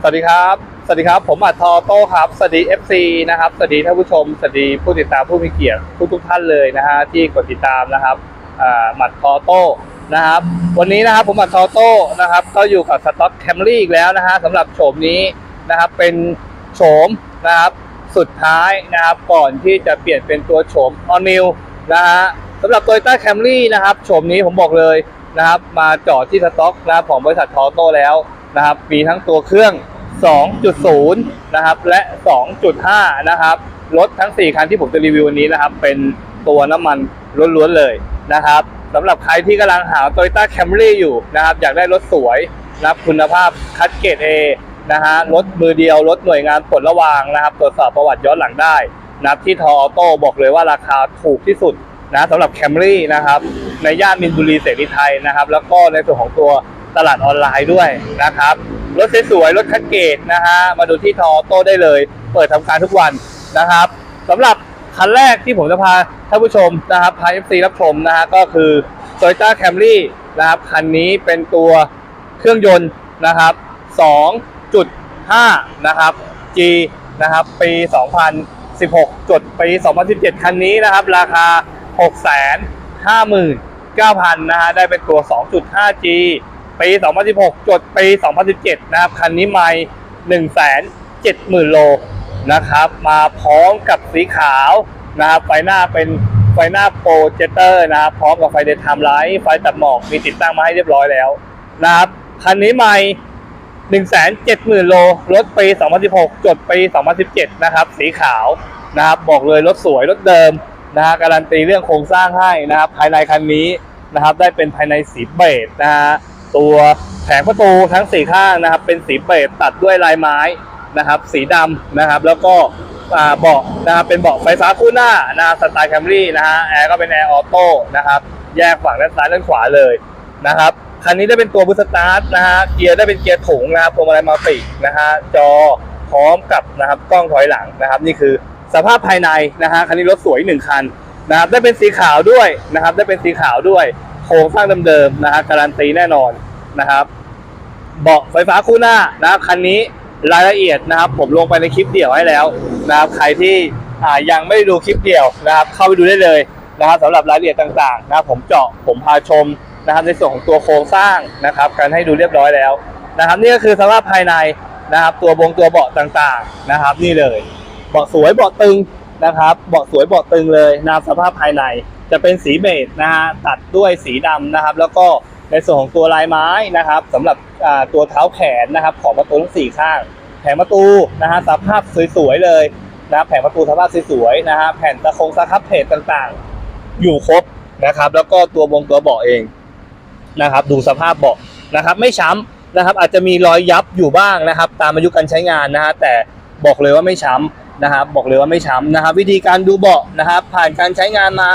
สวัสดีครับ สวัสดีครับ ผมอัดทอโต้ครับ สวัสดี FC นะครับ สวัสดีท่านผู้ชม สวัสดีผู้ติดตามผู้มีเกียรติทุกทุกท่านเลยนะฮะที่กดติดตามนะครับหมัดทอโต้นะครับ วันนี้นะครับผมอัดทอโต้นะครับ ก็อยู่กับสต็อกแคมรี่อีกแล้วนะฮะสำหรับโฉมนี้นะครับ เป็นโฉมนะครับ สุดท้ายนะครับ ก่อนที่จะเปลี่ยนเป็นตัวโฉม All New นะฮะสำหรับ Toyota Camry นะครับ โฉมนี้ผมบอกเลยนะครับ มาจอดที่สต็อกนะครับของบริษัททอโต้แล้ว นะครับ มีทั้งตัวเครื่อง 2.0 นะครับ และ 2.5 นะครับ รถทั้ง 4 คันที่ผมจะรีวิววันนี้นะครับ เป็นตัวน้ำมันล้วนๆเลยนะครับสำหรับใครที่กำลังหา Toyota Camry อยู่นะครับ อยากได้รถสวยนะครับคุณภาพคัดเกรด A นะฮะ รถมือเดียว รถหน่วยงานปลดระวางนะครับ ตรวจสอบประวัติย้อนหลังได้นับที่ทอออโต้บอกเลยว่าราคาถูกที่สุดนะสำหรับ Camry นะครับ ในย่านมินบุรีเสรีไทยนะครับ แล้วก็ในส่วนของตัว ตลาดออนไลน์ด้วยนะครับ รถสวยๆรถคัดเกรดนะฮะมาดูที่ทอโต้ได้เลย เปิดทำการทุกวันนะครับสำหรับคันแรกที่ผมจะพาท่านผู้ชมนะครับพา FC รับชมนะฮะก็คือ Toyota Camry นะครับคันนี้เป็นตัวเครื่องยนต์นะครับ 2.5 นะครับ G นะครับปี 2016 จดปี 2017 คันนี้นะครับ ราคา 659,000นะฮะได้เป็นตัว 2.5G ปี 2016 จดปี 2017 นะครับ คันนี้ไม่170,000 โลนะครับ มาพร้อมกับสีขาวนะครับ ไฟหน้าเป็นไฟหน้าโปรเจคเตอร์นะครับ พร้อมกับไฟเดย์ไทม์ไลท์ไฟตัดหมอก มีติดตั้งมาให้เรียบร้อยแล้วนะครับ คันนี้ไม่170,000 โล รถปี 2016 จดปี 2017 นะครับ สีขาวนะครับ บอกเลยรถสวยรถเดิมนะฮะการันตีเรื่องโครงสร้างให้นะครับ ภายในคันนี้นะครับ ได้เป็นภายในสีเบจนะฮะ ตัวแผงประตูทั้งสี่ข้างนะครับ เป็นสีเบจตัดด้วยลายไม้นะครับ สีดำนะครับ แล้วก็เบาะนะครับเป็นเบาะไฟฟ้าคู่หน้านะสไตล์แคมรี่นะฮะแอร์ก็เป็นแอร์ออโต้นะครับ แยกฝั่งด้านซ้ายด้านขวาเลยนะครับคันนี้ได้เป็นตัวบูสตาร์ทนะฮะเกียร์ได้เป็นเกียร์ถุงนะครับพวงมาลัยมัลตินะฮะจอพร้อมกับนะครับกล้องถอยหลังนะครับ นี่คือสภาพภายในนะฮะคันนี้รถสวยหนึ่งคันนะครับได้เป็นสีขาวด้วยนะครับ ได้เป็นสีขาวด้วยโครงสร้างเดิมๆนะฮะการันตีแน่นอน นะครับ เบาะไฟฟ้าคู่หน้านะครับคันนี้รายละเอียดนะครับ ผมลงไปในคลิปเดี่ยวให้แล้วนะครับใครที่ยังไม่ได้ดูคลิปเดี่ยวนะครับ เข้าไปดูได้เลยนะครับสำหรับรายละเอียดต่างๆนะครับผมเจาะผมพาชมนะครับ ในส่วนของตัวโครงสร้างนะครับการให้ดูเรียบร้อยแล้วนะครับ นี่ก็คือสภาพภายในนะครับ ตัวบงตัวเบาะต่างๆนะครับ นี่เลยเบาะสวยเบาะตึงนะครับเบาะสวยเบาะตึงเลยนะครับสภาพภายในจะเป็นสีเบจนะฮะตัดด้วยสีดำนะครับ แล้วก็ ในส่วนของตัวลายไม้นะครับสำหรับตัวเท้าแขนนะครับ ของประตูทั้งสี่ข้าง แผงประตูนะฮะสภาพสวยๆเลยนะครับแผงประตูสภาพสวยๆนะฮะแผ่นตะคงสครับเพจต่างๆ อยู่ครบนะครับ แล้วก็ตัววงตัวเบาะเองนะครับ ดูสภาพเบาะนะครับ ไม่ช้ำนะครับ อาจจะมีรอยยับอยู่บ้างนะครับ ตามอายุการใช้งานนะฮะแต่บอกเลยว่าไม่ช้ำนะครับ บอกเลยว่าไม่ช้ำนะครับ วิธีการดูเบาะนะครับ ผ่านการใช้งานมา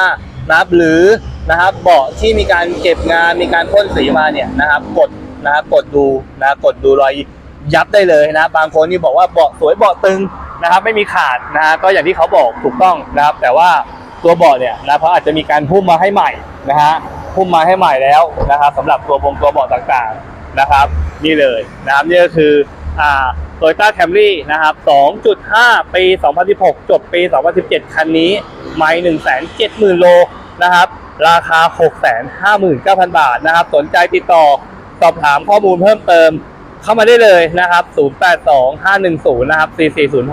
นะครับหรือ นะครับเบาะที่มีการเก็บงานมีการพ่นสีมาเนี่ยนะครับกดนะครับกดดูนะครับกดดูรอยยับได้เลยนะบางคนนี่บอกว่าเบาะสวยเบาะตึงนะครับไม่มีขาดนะก็อย่างที่เขาบอกถูกต้องนะครับ แต่ว่าตัวเบาะเนี่ยนะเขาอาจจะมีการหุ้มมาให้ใหม่นะฮะหุ้มมาให้ใหม่แล้วนะครับสำหรับตัวบงตัวเบาะต่างๆนะครับ นี่เลยนะครับนี่ก็คืออ่าโตโยต้าแคมรี่นะครับ 2.5 ปี 2016 จบปี 2017 คันนี้ไม่170,000 โลนะครับ ราคา 659,000 บาทนะครับ สนใจติดต่อสอบถามข้อมูลเพิ่มเติม เข้ามาได้เลยนะครับ 082510 นะครับ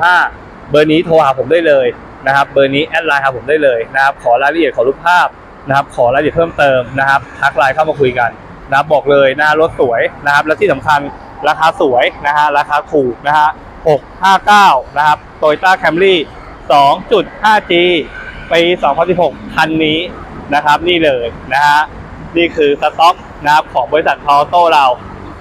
4405 เบอร์นี้โทรหาผมได้เลยนะครับ เบอร์นี้แอดไลน์หาผมได้เลยนะครับ ขอรายละเอียดขอรูปภาพนะครับ ขอรายละเอียดเพิ่มเติมนะครับ ทักไลน์เข้ามาคุยกันนะครับบอกเลยนะรถสวยนะครับ และที่สำคัญราคาสวยนะฮะ ราคาถูกนะฮะ 659 นะครับ Toyota Camry 2.5G ปี 2016 คันนี้ นะครับนี่เลยนะฮะนี่คือสต็อกนะครับของบริษัททอโต้เรา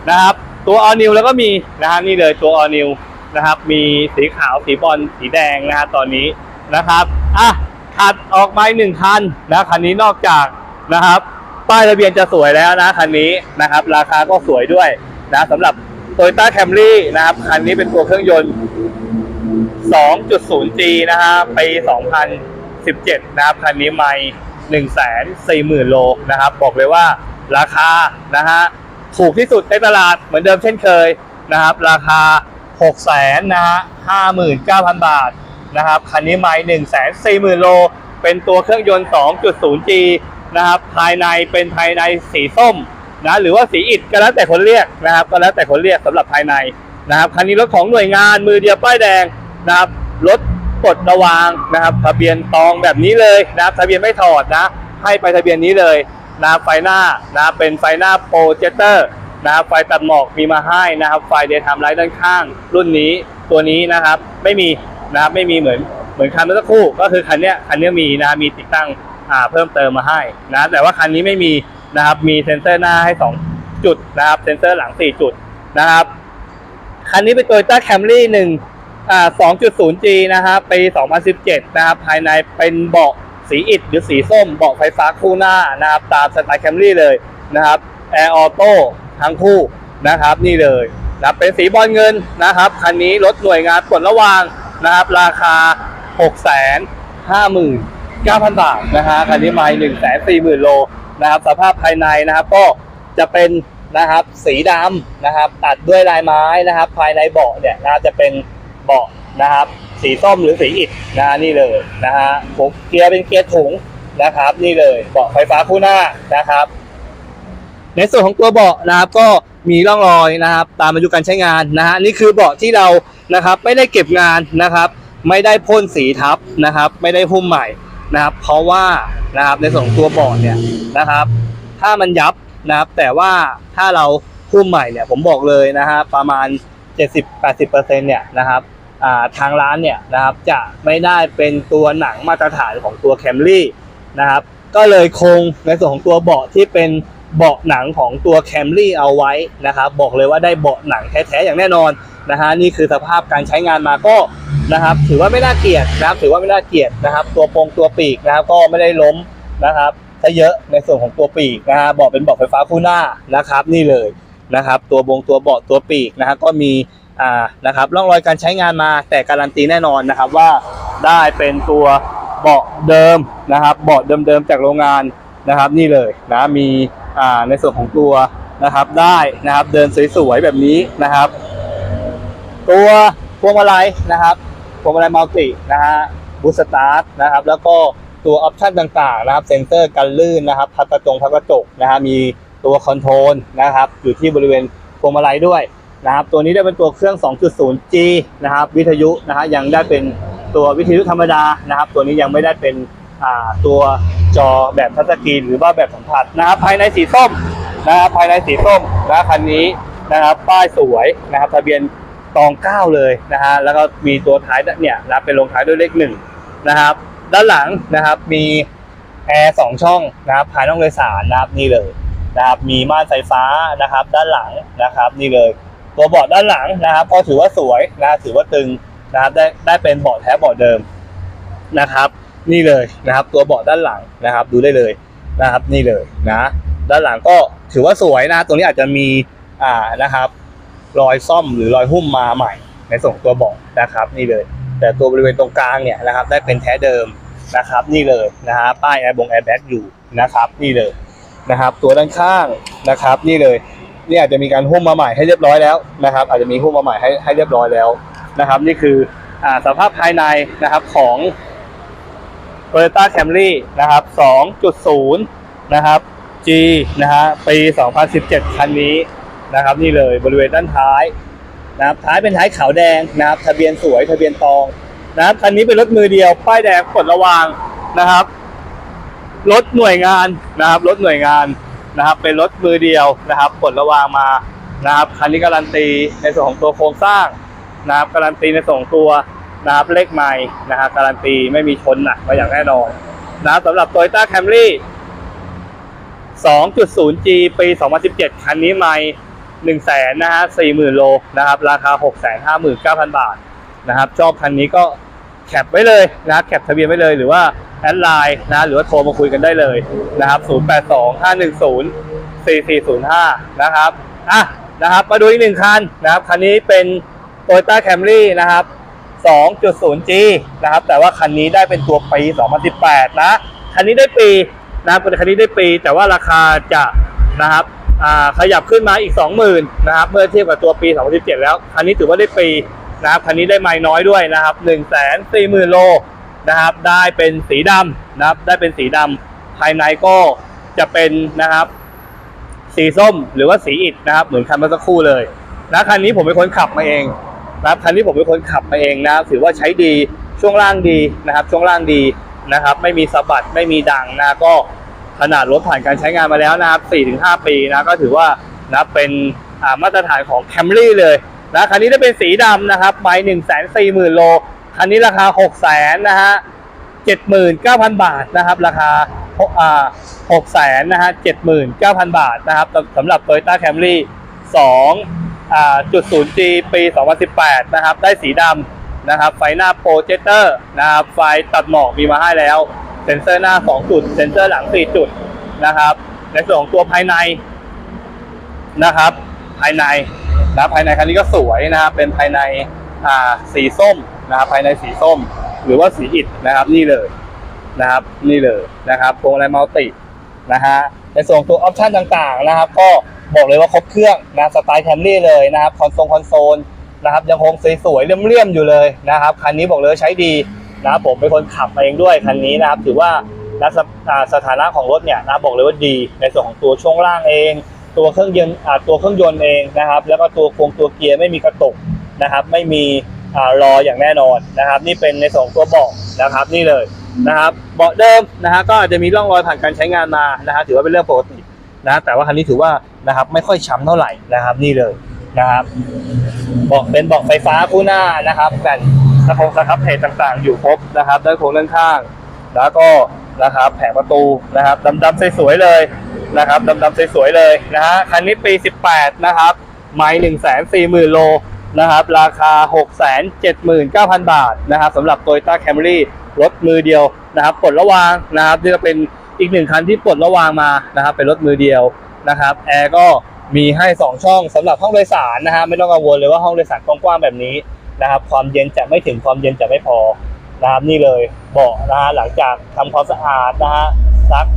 นะครับ ตัว All New แล้วก็มีนะฮะนี่เลยตัว All New นะครับมีสีขาวสีบอลสีแดงนะฮะตอนนี้นะครับอะถัดออกมาอีกหนึ่งคันนะคันนี้นอกจากนะครับ ป้ายทะเบียนจะสวยแล้วนะคันนี้นะครับ ราคาก็สวยด้วยนะสำหรับ Toyota Camry นะครับคันนี้เป็นตัวเครื่องยนต์ 2.0G นะฮะปี 2017 นะครับคันนี้ไม่ 140,000 โลนะครับ บอกเลยว่าราคานะฮะถูกที่สุดในตลาดเหมือนเดิมเช่นเคยนะครับ ราคาหกแสนนะฮะห้าหมื่นเก้าพันบาทนะครับคันนี้ไม่หนึ่งแสนสี่หมื่นโล เป็นตัวเครื่องยนต์ 2.0G นะครับภายในเป็นภายในสีส้มนะหรือว่าสีอิฐก็แล้วแต่คนเรียกนะครับ ก็แล้วแต่คนเรียกสำหรับภายในนะครับคันนี้รถของหน่วยงานมือเดียวป้ายแดงนะครับรถ ปลดระวางนะครับ ทะเบียนตองแบบนี้เลยนะครับทะเบียนไม่ถอดนะ ให้ไปทะเบียนนี้เลยนะครับไฟหน้านะเป็นไฟหน้าโปรเจคเตอร์นะครับไฟตัดหมอกมีมาให้นะครับ ไฟเดย์ไทม์ไลท์ด้านข้าง รุ่นนี้ตัวนี้นะครับ ไม่มีนะครับไม่มีเหมือนเหมือนคันเมื่อสักครู่ก็คือคันเนี้ยคันเนี้ยมีนะมีติดตั้งอ่าเพิ่มเติมมาให้นะแต่ว่าคันนี้ไม่มีนะครับมีเซ็นเซอร์หน้าให้ 2 จุดนะครับเซ็นเซอร์หลัง 4 จุดนะครับคันนี้เป็น Toyota Camry 1อ่า 2.0G นะครับปี 2017 นะครับภายในเป็นเบาะสีอิฐหรือสีส้มเบาะไฟฟ้าคู่หน้านะครับตามสไตล์ Camry เลยนะครับ Air Auto ทั้งคู่นะครับนี่เลยนะครับเป็นสีบอลเงินนะครับคันนี้รถหน่วยงานปลดระวางนะครับราคา 659,000 บาทนะฮะคันนี้ไม่140,000โลนะครับสภาพภายในนะครับก็จะเป็นนะครับสีดำนะครับตัดด้วยลายไม้นะครับ ภายในเบาะเนี่ยนะจะเป็น เบาะนะครับ สีส้มหรือสีอิฐนะนี่เลยนะฮะผมเกียร์เป็นเกียร์ถุงนะครับ นี่เลยเบาะไฟฟ้าคู่หน้านะครับ ในส่วนของตัวเบาะนะครับก็มีร่องรอยนะครับ ตามอายุการใช้งานนะฮะนี่คือเบาะที่เรานะครับไม่ได้เก็บงานนะครับ ไม่ได้พ่นสีทับนะครับ ไม่ได้หุ้มใหม่นะครับ เพราะว่านะครับในส่วนของตัวเบาะเนี่ยนะครับ ถ้ามันยับนะครับ แต่ว่าถ้าเราหุ้มใหม่เนี่ยผมบอกเลยนะฮะประมาณ 70-80%เนี่ยนะครับ ทางร้านเนี่ยนะครับจะไม่ได้เป็นตัวหนังมาตรฐานของตัว Camry นะครับก็เลยคงในส่วนของตัวเบาะที่เป็นเบาะหนังของตัว Camry เอาไว้นะครับบอกเลยว่าได้เบาะหนังแท้ๆอย่างแน่นอนนะฮะนี่คือสภาพการใช้งานมาก็นะครับ ถือว่าไม่น่าเกลียดนะครับถือว่าไม่น่าเกลียดนะครับ ตัวโปรงตัวปีกนะครับก็ไม่ได้ล้มนะครับซะเยอะในส่วนของตัวปีกนะฮะเบาะเป็นเบาะไฟฟ้าคู่หน้านะครับ นี่เลยนะครับ ตัวบงตัวเบาะตัวปีกนะฮะก็มี อ่านะครับร่องรอยการใช้งานมา แต่การันตีแน่นอนนะครับว่าได้เป็นตัวเบาะเดิมนะครับเบาะเดิมๆจากโรงงานนะครับนี่เลยนะมีอ่าในส่วนของตัวนะครับได้นะครับเดินสวยๆแบบนี้นะครับ ตัวพวงมาลัยนะครับพวงมาลัยมัลตินะฮะบูสตาร์ทนะครับแล้วก็ตัวออปชันต่างๆนะครับเซ็นเซอร์กันลื่นนะครับพัดกระจงพัดกระจกนะฮะมีตัวคอนโทรลนะครับอยู่ที่บริเวณพวงมาลัยด้วย นะครับ ตัวนี้ได้เป็นตัวเครื่อง 2.0G นะครับ วิทยุนะฮะยังได้เป็นตัววิทยุธรรมดานะครับ ตัวนี้ยังไม่ได้เป็นอ่าตัวจอแบบทัชสกรีนหรือว่าแบบสัมผัสนะครับภายในสีส้มนะครับภายในสีส้มนะคันนี้นะครับป้ายสวยนะครับทะเบียนตองเก้าเลยนะฮะแล้วก็มีตัวท้ายเนี่ยนะเป็นลงท้ายด้วยเลขหนึ่งนะครับ ด้านหลังนะครับมีแอร์สองช่องนะครับภายนอกโดยสารนะครับนี่เลยนะครับมีม่านไฟฟ้านะครับ ด้านหลังนะครับนี่เลย ตัวเบาะด้านหลังนะครับก็ถือว่าสวยนะถือว่าตึงนะครับได้ได้เป็นเบาะแท้เบาะเดิมนะครับ นี่เลยนะครับ ตัวเบาะด้านหลังนะครับ ดูได้เลยนะครับ นี่เลยนะ ด้านหลังก็ถือว่าสวยนะ ตรงนี้อาจจะมีอ่านะครับ รอยซ่อมหรือรอยหุ้มมาใหม่ ในส่วนของตัวเบาะนะครับ นี่เลย แต่ตัวบริเวณตรงกลางเนี่ยนะครับ ได้เป็นแท้เดิมนะครับ นี่เลยนะฮะป้ายแอร์บงแอร์แบ็กอยู่นะครับ นี่เลยนะครับ ตัวด้านข้างนะครับ นี่เลย นี่อาจจะมีการหุ้มมาใหม่ให้เรียบร้อยแล้วนะครับ อาจจะมีหุ้มมาใหม่ให้ให้เรียบร้อยแล้วนะครับ นี่คืออสภาพภายในนะครับของ Toyota Camry นะครับ 2.0 นะครับ G นะฮะปี 2017 คันนี้นะครับ นี่เลยบริเวณด้านท้ายนะครับท้ายเป็นท้ายขาวแดงนะครับทะเบียนสวยทะเบียนตองนะครับคันนี้เป็นรถมือเดียว ป้ายแดงปลดระวางนะครับรถหน่วยงานนะครับรถหน่วยงาน นะครับเป็นรถมือเดียวนะครับปลดระวางมานะครับคันนี้การันตีในส่วนของตัวโครงสร้างนะครับการันตีในส่วนของตัวนะครับเลขไม้นะครับการันตีไม่มีชนหนักมาอย่างแน่นอนนะครับสำหรับ Toyota Camry 2.0G ปี 2017 คันนี้ไม่1แสนนะฮะ40,000 โลนะครับ ราคา 659,000 บาทนะครับชอบคันนี้ก็แคปไว้เลยนะครับแคปทะเบียนไว้เลยหรือว่า แอดไลน์นะหรือว่าโทรมาคุยกันได้เลยนะครับ 082510 4405 นะครับอะนะครับ มาดูอีกหนึ่งคันนะครับ คันนี้เป็น Toyota Camry นะครับ 2.0G นะครับ แต่ว่าคันนี้ได้เป็นตัวปี 2018 นะ คันนี้ได้ปีนะครับคันนี้ได้ปี แต่ว่าราคาจะนะครับอ่าขยับขึ้นมาอีก 20,000นะครับ เมื่อเทียบกับตัวปี 2017 แล้ว คันนี้ถือว่าได้ปีนะครับ คันนี้ได้ไม้น้อยด้วยนะครับ 140,000 โล นะครับ ได้เป็นสีดำนะครับ ได้เป็นสีดำภายในก็จะเป็นนะครับ สีส้มหรือว่าสีอิฐนะครับ เหมือนคันเมื่อสักครู่เลยนะคันนี้ผมเป็นคนขับมาเองนะครับคันนี้ผมเป็นคนขับมาเองนะครับ ถือว่าใช้ดีช่วงล่างดีนะครับ ช่วงล่างดีนะครับ ไม่มีสะบัดไม่มีดังนะก็ขนาดรถผ่านการใช้งานมาแล้วนะครับ 4-5 ปีนะก็ถือว่านะเป็นมาตรฐานของ Camry เลยนะคันนี้ได้เป็นสีดำนะครับไมล์หนึ่งแสนสี่หมื่นโล คันนี้ราคาหกแสนนะฮะ79,000บาทนะครับราคาอ่า6แสนนะฮะ79,000บาทนะครับสำหรับ Toyota Camry 2อ่าจุด 0G ปี 2018 นะครับ ได้สีดำนะครับ ไฟหน้าโปรเจคเตอร์นะครับ ไฟตัดหมอกมีมาให้แล้ว เซ็นเซอร์หน้า 2 จุด เซ็นเซอร์หลัง 4 จุดนะครับ ในส่วนของตัวภายในนะครับ ภายในนะภายในคันนี้ก็สวยนะครับ เป็นภายในสีส้ม นะครับภายในสีส้ม หรือว่าสีอิฐนะครับนี่เลยนะครับนี่เลยนะครับพวงมาลัยมัลตินะฮะในส่วนตัวออปชันต่างๆนะครับก็บอกเลยว่าครบเครื่องนะสไตล์แคมรี่เลยนะครับคอนโซลคอนโซลนะครับยังคงสวยๆเลี่ยมๆอยู่เลยนะครับคันนี้บอกเลยใช้ดีนะครับผมเป็นคนขับเองด้วยคันนี้นะครับถือว่านะสอ่าสถานะของรถเนี่ยนะบอกเลยว่าดี ในส่วนของตัวช่วงล่างเอง ตัวเครื่องยนต์ตัวเครื่องยนต์เองนะครับ แล้วก็ตัวโครงตัวเกียร์ไม่มีกระตุกนะครับ ไม่มี รออย่างแน่นอนนะครับ นี่เป็นในส่วนของตัวเบาะนะครับ นี่เลยนะครับเบาะเดิมนะฮะก็อาจจะมีร่องรอยผ่านการใช้งานมานะฮะถือว่าเป็นเรื่องปกตินะแต่ว่าคันนี้ถือว่านะครับไม่ค่อยช้ำเท่าไหร่นะครับ นี่เลยนะครับเบาะเป็นเบาะไฟฟ้าคู่หน้านะครับแผ่นสะโพงสครับเพจต่างๆ อยู่ครบนะครับด้านโค้งด้านข้าง แล้วก็นะครับแผงประตูนะครับดำๆสวยๆเลยนะครับดำๆสวยๆเลยนะฮะคันนี้ปี 18 นะครับไม้1 4 0 0 0 0โล นะครับ ราคา 679,000 บาทนะครับสำหรับ Toyota Camry รถมือเดียวนะครับปลดระวางนะครับที่จะเป็นอีกหนึ่งคันที่ปลดระวางมานะครับ เป็นรถมือเดียวนะครับแอร์ก็มีให้ 2 ช่องสำหรับห้องโดยสารนะฮะไม่ต้องกังวลเลยว่าห้องโดยสารกว้างๆแบบนี้นะครับ ความเย็นจะไม่ถึงความเย็นจะไม่พอนะครับนี่เลยเบาะนะฮะหลังจากทำความสะอาดนะฮะซัก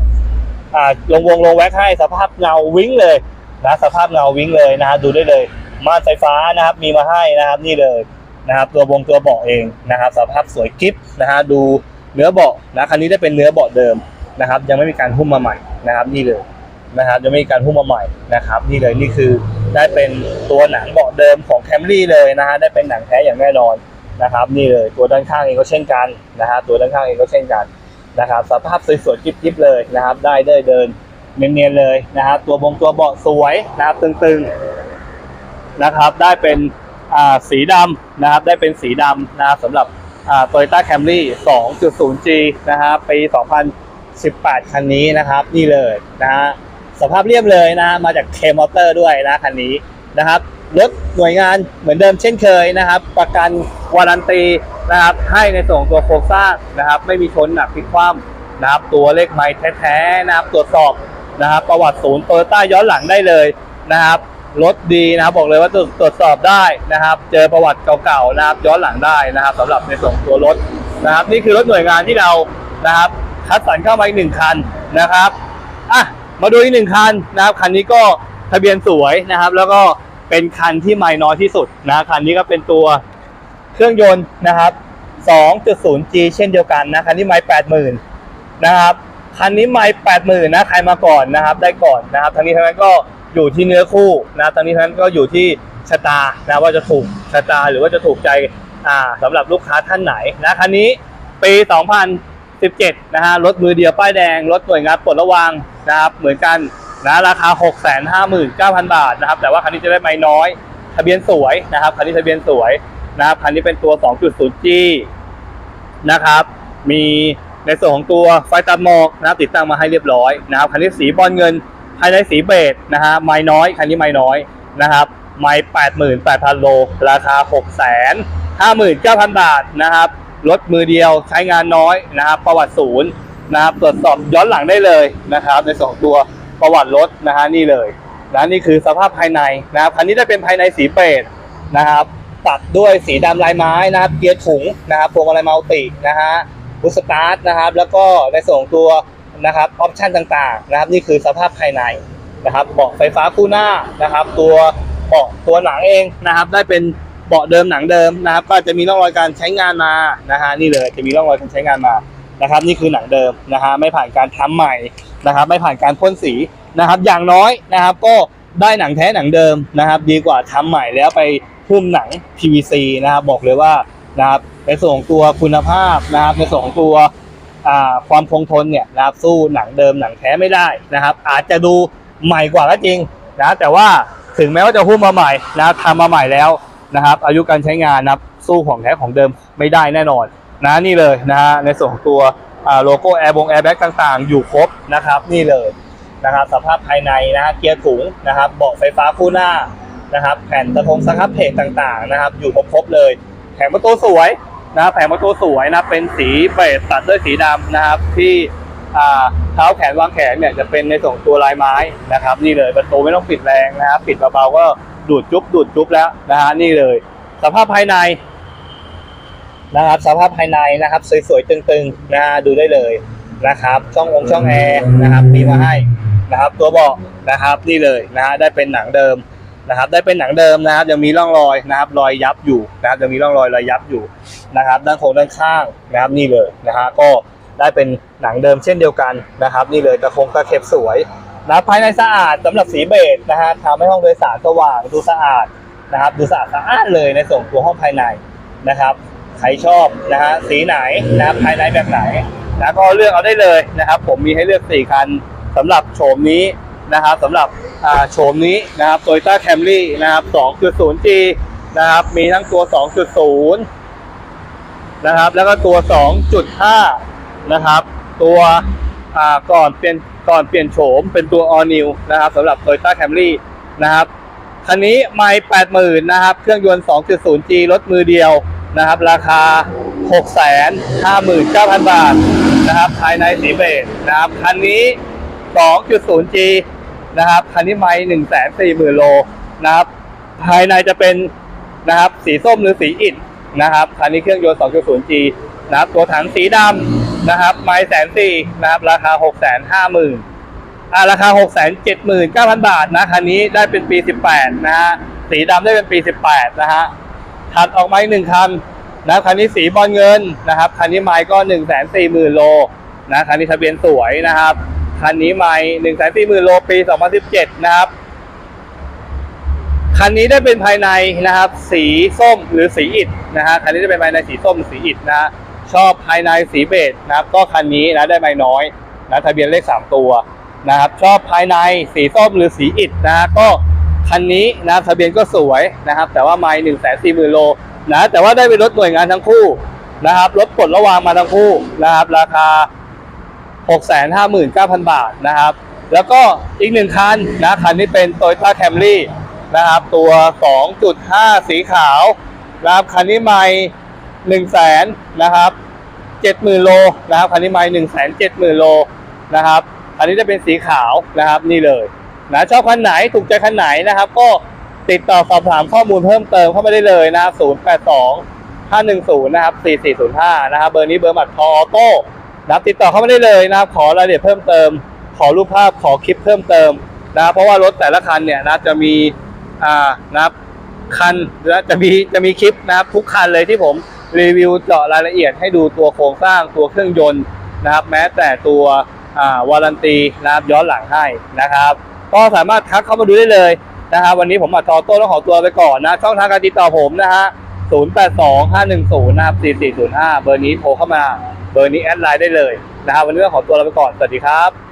อ่าลงวงลงแว็กให้สภาพเงาวิ่งเลยนะสภาพเงาวิ่งเลยนะฮะดูได้เลย ม่านไฟฟ้านะครับ มีมาให้นะครับนี่เลยนะครับ ตัววงตัวเบาะเองนะครับสภาพสวยกิ๊บนะฮะดูเนื้อเบาะนะคันนี้ได้เป็นเนื้อเบาะเดิมนะครับ ยังไม่มีการหุ้มมาใหม่นะครับ นี่เลยนะครับยังไม่มีการหุ้มมาใหม่นะครับ นี่เลยนี่คือได้เป็นตัวหนังเบาะเดิมของ Camry เลยนะฮะได้เป็นหนังแท้อย่างแน่นอนนะครับ นี่เลยตัวด้านข้างเองก็เช่นกันนะฮะตัวด้านข้างเองก็เช่นกันนะครับสภาพสวยๆกิ๊บๆเลยนะครับ ได้ได้เดินเนียนๆเลยนะครับตัวบงตัวเบาะสวยนะครับตึงๆ นะครับ ได้เป็นสีดำนะครับ ได้เป็นสีดำนะครับสำหรับอ่า Toyota Camry 2.0G นะฮะปี 2018 คันนี้นะครับ นี่เลยนะฮะสภาพเรียบเลยนะมาจาก K Motor ด้วยนะคันนี้นะครับรถหน่วยงานเหมือนเดิมเช่นเคยนะครับ ประกันวารันตีนะครับ ให้ในส่วนของตัวโครงสร้างนะครับ ไม่มีชนหนักพลิกคว่ำนะครับ ตัวเลขไม้แท้ๆนะครับ ตรวจสอบนะครับ ประวัติศูนย์โตโยต้าย้อนหลังได้เลยนะครับ รถดีนะครับบอกเลยว่าตรวจตรวจสอบได้นะครับ เจอประวัติเก่าๆนะครับย้อนหลังได้นะครับสำหรับในส่วนของตัวรถนะครับ นี่คือรถหน่วยงานที่เรานะครับ คัดสรรเข้ามาอีกหนึ่งคันนะครับอะมาดูอีกหนึ่งคันนะครับคันนี้ก็ทะเบียนสวยนะครับ แล้วก็เป็นคันที่ไม่น้อยที่สุดนะคันนี้ก็เป็นตัวเครื่องยนต์นะครับ 2.0G เช่นเดียวกันนะคันนี้ไม่80,000นะครับคันนี้ไม่80,000นะใครมาก่อนนะครับ ได้ก่อนนะครับทั้งนี้ทั้งนั้นก็ อยู่ที่เนื้อคู่นะทั้งนี้ทั้งนั้นก็อยู่ที่ชะตานะว่าจะถูกชะตาหรือว่าจะถูกใจอ่าสำหรับลูกค้าท่านไหนนะคันนี้ปี 2017 นะฮะรถมือเดียวป้ายแดง รถหน่วยงานปลดระวางนะครับเหมือนกันนะราคา 659,000 บาทนะครับแต่ว่าคันนี้จะได้ไม่น้อย ทะเบียนสวยนะครับคันนี้ทะเบียนสวยนะครับคันนี้เป็นตัว 2.0G นะครับมีในส่วนของตัวไฟตัดหมอกนะครับติดตั้งมาให้เรียบร้อยนะครับคันนี้สีบอลเงิน ภายในสีเบจนะฮะไม่น้อยคันนี้ไม่น้อยนะครับไม่88,000โล ราคา659,000บาทนะครับรถมือเดียวใช้งานน้อยนะครับ ประวัติศูนย์นะครับตรวจสอบย้อนหลังได้เลยนะครับ ในสองตัวประวัติรถนะฮะนี่เลยนะนี่คือสภาพภายในนะครับคันนี้ได้เป็นภายในสีเปรตนะครับ ตัดด้วยสีดำลายไม้นะครับเกียร์ถุงนะครับพวงมาลัยมัลตินะฮะบุสตาร์ทนะครับ แล้วก็ในส่วนของตัว นะครับออปชันต่างๆนะครับนี่คือสภาพภายในนะครับเบาะไฟฟ้าคู่หน้านะครับ ตัวเบาะตัวหนังเองนะครับ ได้เป็นเบาะเดิมหนังเดิมนะครับ ก็จะมีร่องรอยการใช้งานมานะฮะนี่เลยจะมีร่องรอยการใช้งานมานะครับ นี่คือหนังเดิมนะฮะไม่ผ่านการทำใหม่นะครับ ไม่ผ่านการพ่นสีนะครับ อย่างน้อยนะครับ ก็ได้หนังแท้หนังเดิมนะครับ ดีกว่าทำใหม่แล้วไปหุ้มหนัง PVC นะครับบอกเลยว่านะครับในส่วนของตัวคุณภาพนะครับในส่วนของตัว ความคงทนเนี่ยนะครับสู้หนังเดิมหนังแท้ไม่ได้นะครับ อาจจะดูใหม่กว่าก็จริงนะแต่ว่าถึงแม้ว่าจะหุ้มมาใหม่นะทำมาใหม่แล้วนะครับ อายุการใช้งานนับสู้ของแท้ของเดิมไม่ได้แน่นอนนะนี่เลยนะฮะในส่วนของตัวโลโก้แอร์บงแอร์แบ็กต่างๆ อยู่ครบนะครับ นี่เลยนะครับสภาพภายในนะฮะเกียร์ถุงนะครับเบาะไฟฟ้าคู่หน้านะครับ แผ่นสะพงสครับเพจต่างๆนะครับ อยู่ครบๆเลยแผงประตูสวย นะครับแผงประตูสวยนะเป็นสีเบจตัดด้วยสีดำนะครับ ที่อ่าเท้าแขนวางแขนเนี่ยจะเป็นในส่วนตัวลายไม้นะครับ นี่เลยประตูไม่ต้องปิดแรงนะครับปิดเบาๆก็ดูดจุ๊บดูดจุ๊บแล้วนะฮะนี่เลย สภาพภายในนะครับสภาพภายในนะครับสวยๆตึงๆนะฮะดูได้เลยนะครับ ช่ององค์ช่องแอร์นะครับมีมาให้นะครับ ตัวเบาะนะครับนี่เลยนะฮะได้เป็นหนังเดิมนะครับ ได้เป็นหนังเดิมนะครับยังมีร่องรอยนะครับ รอยยับอยู่นะครับยังมีร่องรอยรอยยับอยู่ นะครับ ด้านโครงด้านข้างนะครับนี่เลยนะฮะก็ได้เป็นหนังเดิมเช่นเดียวกันนะครับ นี่เลยตะโคงตะเข็บสวยนะภายในสะอาดสำหรับสีเบจนะฮะทำให้ห้องโดยสารสว่างดูสะอาดนะครับดูสะอาดสะอาดเลยในส่วนตัวห้องภายในนะครับใครชอบนะฮะสีไหนนะครับภายในแบบไหนนะก็เลือกเอาได้เลยนะครับ ผมมีให้เลือกสี่คันสำหรับโฉมนี้นะครับสำหรับอ่าโฉมนี้นะครับ Toyota Camry นะครับ 2.0G นะครับ มีทั้งตัว 2.0 นะครับ แล้วก็ตัว 2.5 นะครับ ตัวก่อนเปลี่ยนก่อนเปลี่ยนโฉมเป็นตัว All New นะครับสำหรับ Toyota Camry นะครับคันนี้ไม่80,000นะครับ เครื่องยนต์ 2.0G รถมือเดียวนะครับ ราคา 659,000 บาทนะครับ ภายในสีเบจนะครับ คันนี้ 2.0G นะครับ คันนี้ไม่140,000 โลนะครับ ภายในจะเป็นนะครับ สีส้มหรือสีอิฐ นะครับคันนี้เครื่องยนต์ 2.0G นะครับตัวถังสีดำนะครับไม่แสนสี่นะครับราคา 650,000อ่าราคา 6 7 9 0 0 0 บาทนะคันนี้ได้เป็นปี 18 นะฮะสีดำได้เป็นปี 18 นะฮะถัดออกมาอีกหนึ่งคันนะคันนี้สีบอลเงินนะครับคันนี้ไม้ก็ 1 4 0 0 0 0 โลนะคันนี้ทะเบียนสวยนะครับคันนี้ไม้1 4 0 0 0 0 โลปี 2017 นะครับ คันนี้ได้เป็นภายในนะครับ สีส้มหรือสีอิฐนะฮะคันนี้ได้เป็นภายในสีส้มหรือสีอิฐนะฮะชอบภายในสีเบจนะครับ ก็คันนี้นะได้ไม่น้อยนะทะเบียนเลขสามตัวนะครับชอบภายในสีส้มหรือสีอิฐนะฮะก็คันนี้นะทะเบียนก็สวยนะครับ แต่ว่าไม่หนึ่งแสนสี่หมื่นโลนะแต่ว่าได้เป็นรถหน่วยงานทั้งคู่นะครับรถปลดระวางมาทั้งคู่นะครับ ราคา 659,000 บาทนะครับ แล้วก็อีกหนึ่งคันนะคันนี้เป็น Toyota Camry นะครับ ตัว 2.5 สีขาวนะครับคันนี้ไม่1แสนนะครับ70,000โลนะครับคันนี้ไม่1แสน70,000โลนะครับคันนี้จะเป็นสีขาวนะครับนี่เลยนะชอบคันไหนถูกใจคันไหนนะครับ ก็ติดต่อสอบถามข้อมูลเพิ่มเติมเข้ามาได้เลยนะครับ082 510นะครับ4405นะครับเบอร์นี้เบอร์หมัดทอออโต้นะครับติดต่อเข้ามาได้เลยนะครับ ขอรายละเอียดเพิ่มเติม ขอรูปภาพขอคลิปเพิ่มเติมนะครับเพราะว่ารถแต่ละคันเนี่ยนะจะมี อ่านะครับคันและจะมีจะมีคลิปนะครับทุกคันเลยที่ผมรีวิวเจาะรายละเอียดให้ดูตัวโครงสร้างตัวเครื่องยนต์นะครับ แม้แต่ตัวอ่าวารันตีนะครับย้อนหลังให้นะครับ ก็สามารถทักเข้ามาดูได้เลยนะครับ วันนี้ผมอัดทอโต้ต้องขอตัวไปก่อนนะ ช่องทางการติดต่อผมนะฮะ 082510นะครับ4405 เบอร์นี้โทรเข้ามา เบอร์นี้แอดไลน์ได้เลยนะครับ วันนี้ก็ขอตัวลาไปก่อน สวัสดีครับ